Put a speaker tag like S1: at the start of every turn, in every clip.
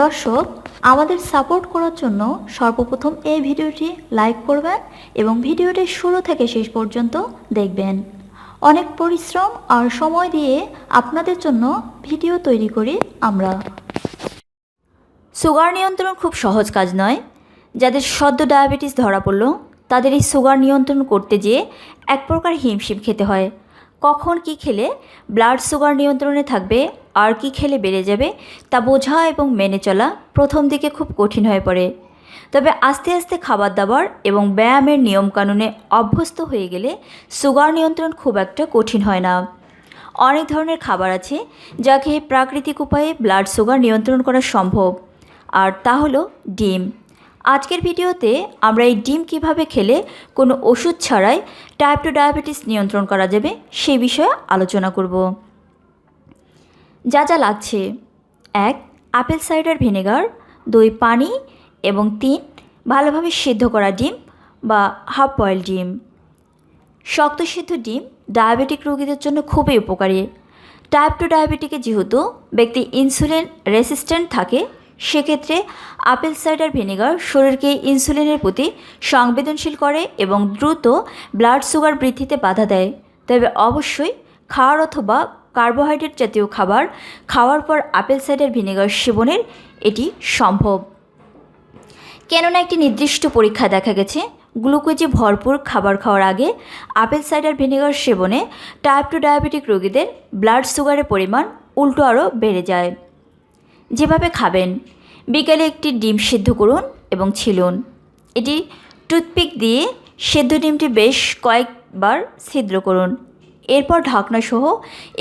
S1: দর্শক, আমাদের সাপোর্ট করার জন্য সর্বপ্রথম এই ভিডিওটি লাইক করবেন এবং ভিডিওটি শুরু থেকে শেষ পর্যন্ত দেখবেন। অনেক পরিশ্রম আর সময় দিয়ে আপনাদের জন্য ভিডিও তৈরি করি আমরা।
S2: সুগার নিয়ন্ত্রণ খুব সহজ কাজ নয়। যাদের সদ্য ডায়াবেটিস ধরা পড়ল, তাদের এই সুগার নিয়ন্ত্রণ করতে যেয়ে এক প্রকার হিমশিম খেতে হয়। কখন কি খেলে ব্লাড সুগার নিয়ন্ত্রণে থাকবে, আর কি খেলে বেড়ে যাবে তা বোঝা এবং মেনে চলা প্রথম দিকে খুব কঠিন হয়ে পড়ে। তবে আস্তে আস্তে খাবার দাবার এবং ব্যায়ামের নিয়মকানুনে অভ্যস্ত হয়ে গেলে সুগার নিয়ন্ত্রণ খুব একটা কঠিন হয় না। অনেক ধরনের খাবার আছে যা খেয়ে প্রাকৃতিক উপায়ে ব্লাড সুগার নিয়ন্ত্রণ করা সম্ভব, আর তা হলো ডিম। আজকের ভিডিওতে আমরা এই ডিম কীভাবে খেলে কোনো ওষুধ ছাড়াই টাইপ টু ডায়াবেটিস নিয়ন্ত্রণ করা যাবে সেই বিষয়ে আলোচনা করব। যা যা লাগছে। এক আপেল সাইডার ভিনেগার দুই, পানি এবং তিন, ভালোভাবে সিদ্ধ করা ডিম বা হাফ বয়েল ডিম। শক্ত সিদ্ধ ডিম ডায়াবেটিক রোগীদের জন্য খুবই উপকারী। টাইপ টু ডায়াবেটিকে যেহেতু ব্যক্তি ইনসুলিন রেসিস্ট্যান্ট থাকে সেক্ষেত্রে আপেল সাইডার ভিনেগার শরীরকে ইনসুলিনের প্রতি সংবেদনশীল করে এবং দ্রুত ব্লাড সুগার বৃদ্ধিতে বাধা দেয়। তবে অবশ্যই খাওয়ার অথবা কার্বোহাইড্রেট জাতীয় খাবার খাওয়ার পর আপেল সাইডার ভিনেগার সেবনের এটি সম্ভব। কেননা একটি নির্দিষ্ট পরীক্ষা দেখা গেছে, গ্লুকোজে ভরপুর খাবার খাওয়ার আগে আপেল সাইডার ভিনেগার সেবনে টাইপ টু ডায়াবেটিক রোগীদের ব্লাড সুগারের পরিমাণ উল্টো আরও বেড়ে যায়। যেভাবে খাবেন, বিকালে একটি ডিম সিদ্ধ করুন এবং ছিলুন। এটি টুথপিক দিয়ে সেদ্ধ ডিমটি বেশ কয়েকবার ছিদ্র করুন। এরপর ঢাকনা সহ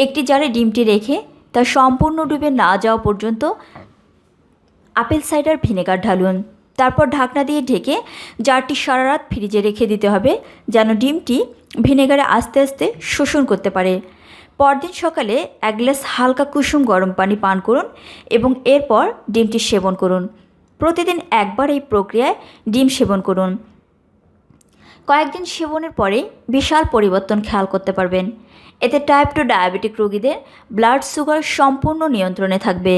S2: একটি জারে ডিমটি রেখে তা সম্পূর্ণ ডুবে না যাওয়া পর্যন্ত আপেল সাইডার ভিনেগার ঢালুন। তারপর ঢাকনা দিয়ে ঢেকে জারটি সারা রাত ফ্রিজে রেখে দিতে হবে, যেন ডিমটি ভিনেগারে আস্তে আস্তে শোষণ করতে পারে। পরদিন সকালে এক গ্লাস হালকা কুসুম গরম পানি পান করুন এবং এরপর ডিমটি সেবন করুন। প্রতিদিন একবার এই প্রক্রিয়ায় ডিম সেবন করুন। কয়েকদিন সেবনের পরে বিশাল পরিবর্তন খেয়াল করতে পারবেন। এতে টাইপ টু ডায়াবেটিক রোগীদের ব্লাড সুগার সম্পূর্ণ নিয়ন্ত্রণে থাকবে।